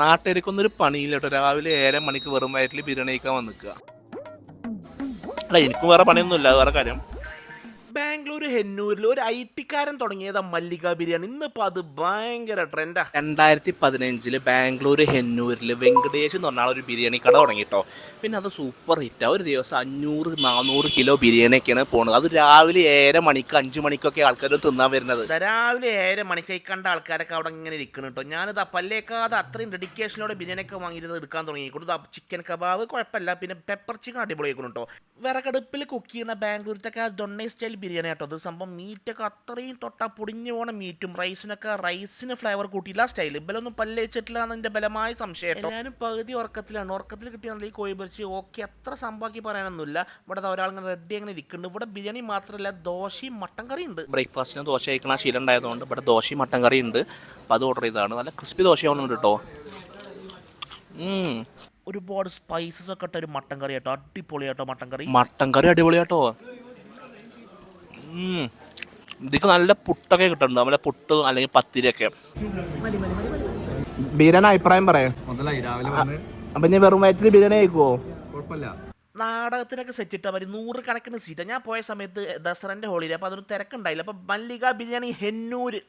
നാട്ടുകാർക്കൊന്നും ഒരു പണിയില്ല കേട്ടോ. രാവിലെ ഏഴര മണിക്ക് വെറും വയറ്റിൽ ബിരിയാണി കഴിക്കാൻ വന്നിക്കുക. അല്ല എനിക്കും വേറെ പണിയൊന്നുമില്ല. വേറെ കാര്യം. ബാംഗ്ലൂർ ഹെന്നൂരിൽ ഒരു ഐ ടിക്കാരൻ തുടങ്ങിയതാ മല്ലിക ബിരിയാണി. ഇന്നിപ്പോ അത് ഭയങ്കര ട്രെൻഡാ രണ്ടായിരത്തി പതിനഞ്ചിൽ ബാംഗ്ലൂർ ഹെന്നൂരിൽ വെങ്കടേഷ് എന്ന് പറഞ്ഞ ഒരു ബിരിയാണി കട തുടങ്ങിട്ടോ. പിന്നെ അത് സൂപ്പർ ഹിറ്റാ ഒരു ദിവസം അഞ്ഞൂറ് നാനൂറ് കിലോ ബിരിയാണിയൊക്കെയാണ് പോണത്. അത് രാവിലെ ഏഴര മണിക്ക് അഞ്ചു മണിക്കൊക്കെ ആൾക്കാർ തിന്നാൻ വരുന്നത്. രാവിലെ ഏഴര മണിക്ക് കണ്ട ആൾക്കാരൊക്കെ അവിടെ ഇങ്ങനെ ഇരിക്കുന്നു കേട്ടോ ഞാനിത് പല്ലേക്കാതെ അത്രയും ഡെഡിക്കേഷനോടെ ബിരിയാണിയൊക്കെ വാങ്ങിയിരുന്നത് എടുക്കാൻ തുടങ്ങി കൊടുത്തു ചിക്കൻ കബാബ് കുഴപ്പമില്ല. പിന്നെ പെപ്പർ ചിക്കൻ അടിപൊളിയാക്കണം കേട്ടോ വിറകടുപ്പിൽ കുക്ക് ചെയ്യുന്ന ബാംഗ്ലൂരത്തൊക്കെ ആ ദൊണ്ണൈ സ്റ്റൈൽ ബിരിയാണി കേട്ടോ അത് സംഭവം മീറ്റൊക്കെ അത്രയും തൊട്ടാ പൊടിഞ്ഞു പോണ മീറ്റും റൈസിനൊക്കെ റൈസിന് ഫ്ലേവർ കൂട്ടിയില്ല സ്റ്റൈൽ ഇബലൊന്നും പല്ലേച്ചിട്ടില്ല എന്നതിന്റെ ബലമായ സംശയം ഞാനും എല്ലാവരും പകുതി ഉറക്കത്തിലാണ്. ഉറക്കത്തിൽ കിട്ടിയാൽ ഈ കോഴി പൊരിച്ച് ഓക്കെ അത്ര സംഭവമാക്കി പറയാനൊന്നുമില്ല. ഇവിടെ ഒരാൾ ഒരാളിങ്ങനെ റെഡി അങ്ങനെ ഇരിക്കുന്നുണ്ട്. ഇവിടെ ബിരിയാണി മാത്രമല്ല ദോശയും മട്ടൻ കറിയുണ്ട്. ബ്രേക്ക്ഫാസ്റ്റിന് ദോശ കഴിക്കണ ശീലം ഉണ്ടായതുകൊണ്ട് ഇവിടെ ദോശയും മട്ടൻ കറി ഉണ്ട് അപ്പോൾ അത് ഓർഡർ ചെയ്തതാണ്. നല്ല ക്രിസ്പി ദോശയാവുന്നുണ്ട് കേട്ടോ. ഉം. ഒരുപാട് സ്പൈസസ് ഒക്കെ ഇട്ട ഒരു മട്ടൻ കറി കേട്ടോ അടിപൊളി കേട്ടോ മട്ടൻ കറി. മട്ടൻ കറി അടിപൊളിയാട്ടോ. ഇതിക്ക് നല്ല പുട്ടൊക്കെ കിട്ടുന്നുണ്ട്. നമ്മളെ പുട്ട് അല്ലെങ്കിൽ പത്തിരിയൊക്കെ. ബിരിയാണി അഭിപ്രായം പറയാം. അപ്പൊ ഞാൻ വെറും വയറ്റിൽ ബിരിയാണി കഴിക്കുവോ? കുഴപ്പമില്ല. നാടകത്തിനൊക്കെ സെറ്റ് ഇട്ടാൽ മതി. നൂറ് കണക്കിന് സീറ്റാണ് ഞാൻ പോയ സമയത്ത് ദസറന്റെ ഹോളിഡേ അപ്പോൾ അതൊരു തിരക്കുണ്ടായില്ല. അപ്പോൾ മല്ലിക ബിരിയാണി ഹെന്നൂര്.